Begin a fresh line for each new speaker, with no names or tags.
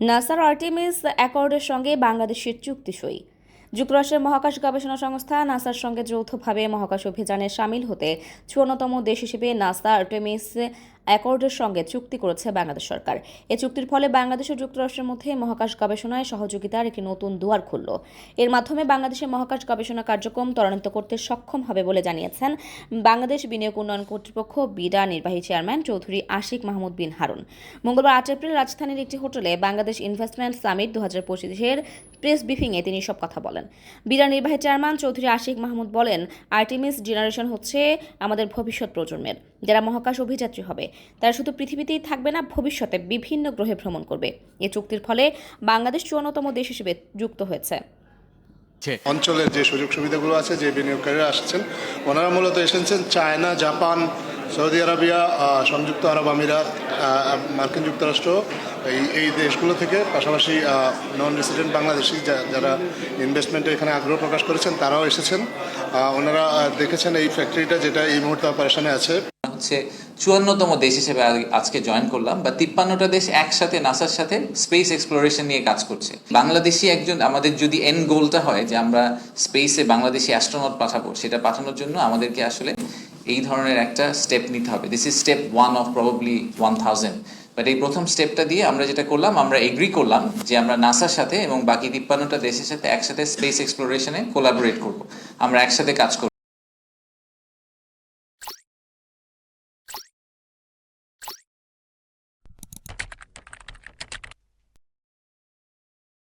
নাসার আর্টিমিস অ্যাকর্ডের সঙ্গে বাংলাদেশের চুক্তি সই যুক্তরাষ্ট্রের মহাকাশ গবেষণা সংস্থা নাসার সঙ্গে যৌথভাবে মহাকাশ অভিযানে সামিল হতে চুয়ান্নতম দেশ হিসেবে নাসা আর্টেমিস অ্যাকর্ডের সঙ্গে চুক্তি করেছে বাংলাদেশ সরকার। এ চুক্তির ফলে বাংলাদেশ ও যুক্তরাষ্ট্রের মধ্যে মহাকাশ গবেষণায় সহযোগিতার একটি নতুন দুয়ার খুলল। এর মাধ্যমে বাংলাদেশের মহাকাশ গবেষণা কার্যক্রম ত্বরান্বিত করতে সক্ষম হবে বলে জানিয়েছেন বাংলাদেশ বিনিয়োগ উন্নয়ন কর্তৃপক্ষ বিডা নির্বাহী চেয়ারম্যান চৌধুরী আশিক মাহমুদ বিন হারুন। মঙ্গলবার আট এপ্রিল রাজধানীর একটি হোটেলে বাংলাদেশ ইনভেস্টমেন্ট সামিট দু হাজার পঁচিশের প্রেস ব্রিফিংয়ে তিনি সব কথা বলেন। বিডা নির্বাহী চেয়ারম্যান চৌধুরী আশিক মাহমুদ বলেন, আর্টিমিস জেনারেশন হচ্ছে আমাদের ভবিষ্যৎ প্রজন্মের, যারা মহাকাশ অভিযাত্রী হবে। তারা শুধু পৃথিবীতেই থাকবে না ভবিষ্যতে বিভিন্ন গ্রহে ভ্রমণ করবে। এ চুক্তির ফলে বাংলাদেশ চুয়ান্নতম দেশ হিসেবে যুক্ত হয়েছে।
অঞ্চলের যে সুযোগ সুবিধাগুলো আছে যে বিনিয়োগকারীরা আসছেন ওনারা মূলত এসেছেন China Japan Saudi Arabia uh, সংযুক্ত আরব আমিরাত আহ, মার্কিন যুক্তরাষ্ট্র এই এই দেশগুলো থেকে। পাশাপাশি নন রেসিডেন্ট বাংলাদেশি যা- যারা ইনভেস্টমেন্টে এখানে আগ্রহ প্রকাশ করেছেন তারাও এসেছেন। আহ, ওনারা দেখেছেন এই ফ্যাক্টরিটা যেটা এই মুহূর্তে অপারেশনে আছে।
হচ্ছে চুয়ান্নতম দেশ হিসেবে আজকে জয়েন করলাম বা তিপ্পান্নটা দেশ একসাথে নাসার সাথে স্পেস এক্সপ্লোরেশন নিয়ে কাজ করছে। বাংলাদেশি একজন, আমাদের যদি এন্ড গোলটা হয় যে আমরা স্পেসে বাংলাদেশি অ্যাস্ট্রোনট পাঠাবো, সেটা পাঠানোর জন্য আমাদেরকে আসলে এই ধরনের একটা স্টেপ নিতে হবে। This is step one of probably one thousand but এই প্রথম স্টেপটা দিয়ে আমরা যেটা করলাম, আমরা এগ্রি করলাম যে আমরা নাসার সাথে এবং বাকি তিপ্পান্নটা দেশের সাথে একসাথে স্পেস এক্সপ্লোরেশনে কোলাবোরেট করব। আমরা একসাথে কাজ করব।